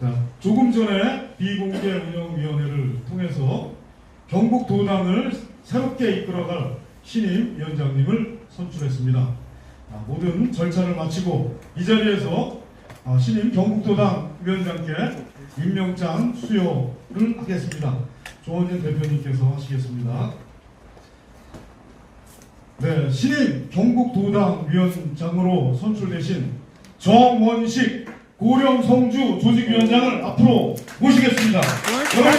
자, 조금 전에 비공개 운영위원회를 통해서 경북 도당을 새롭게 이끌어갈 신임 위원장님을 선출했습니다. 아, 모든 절차를 마치고 이 자리에서 아, 신임 경북도당 위원장께 임명장 수여를 하겠습니다. 조원진 대표님께서 하시겠습니다. 네, 신임 경북도당 위원장으로 선출되신 정원식 고령 성주 조직위원장을 앞으로 모시겠습니다. 여러분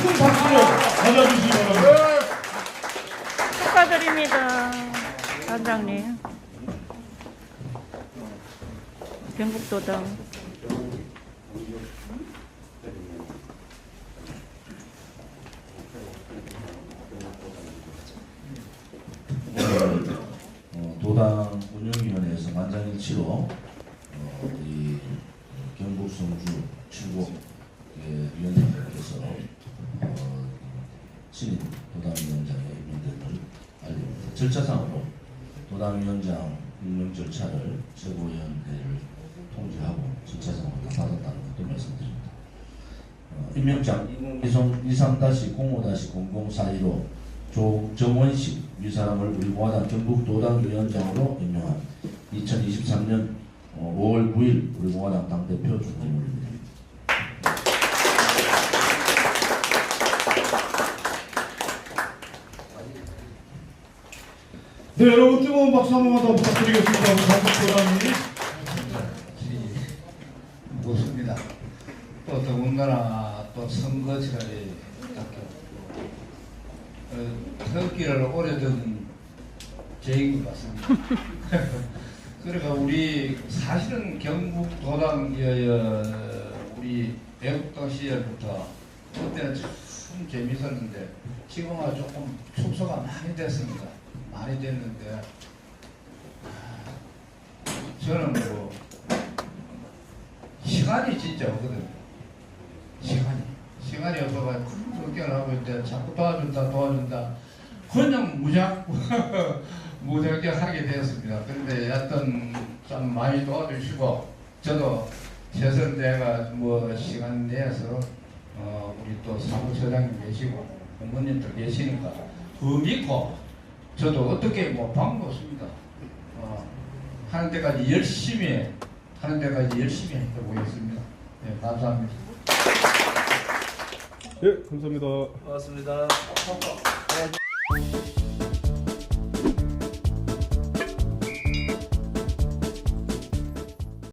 큰 박수로 맞아주시기 바랍니다. 축하드립니다. 단장님. 경북도당. 어, 도당 운영위원회에서 만장일치로 성주 예, 위원장님께서 어, 신임 도당위원장의 임명됨을 알립니다. 절차상으로 도당위원장 임명 절차를 최고위원회를 통지하고 절차상으로 다 받았다는 것도 말씀드립니다. 어, 임명장 2023-05-0042로 조정원식 이 사람을 우리 공화당 경북도당 위원장으로 임명한 2023년 5월 9일 우리 공화당 당대표 중임입니다. 네, 여러분 뜨거운 박수 한 번만 더 부탁드리겠습니다. 우리 경북도당이 무섭습니다. 또 더군다나 또 선거철이 닦였고 어, 태극기를 오래전 제인 것 같습니다. 그러니까 우리 사실은 경북도당 어, 우리 애국당 시절부터 그때는 참 재밌었는데 지금은 조금 축소가 많이 됐습니다. 많이 됐는데 아, 저는 뭐 시간이 진짜 없거든요. 시간이. 시간이 없어가 그렇게를 하고 있는데 자꾸 도와준다 도와준다 그냥 무작 무작게 하게 되었습니다. 그런데 여하튼 좀 많이 도와주시고 저도 최선 내가 뭐 시간 내서 어 우리 또 사무처장님 계시고 어머님들 계시니까 그 믿고 저도 어떻게 뭐 방법 없습니다. 어, 하는 데까지 열심히 하는 데까지 열심히 해보겠습니다. 네, 감사합니다. 예, 감사합니다. 고맙습니다.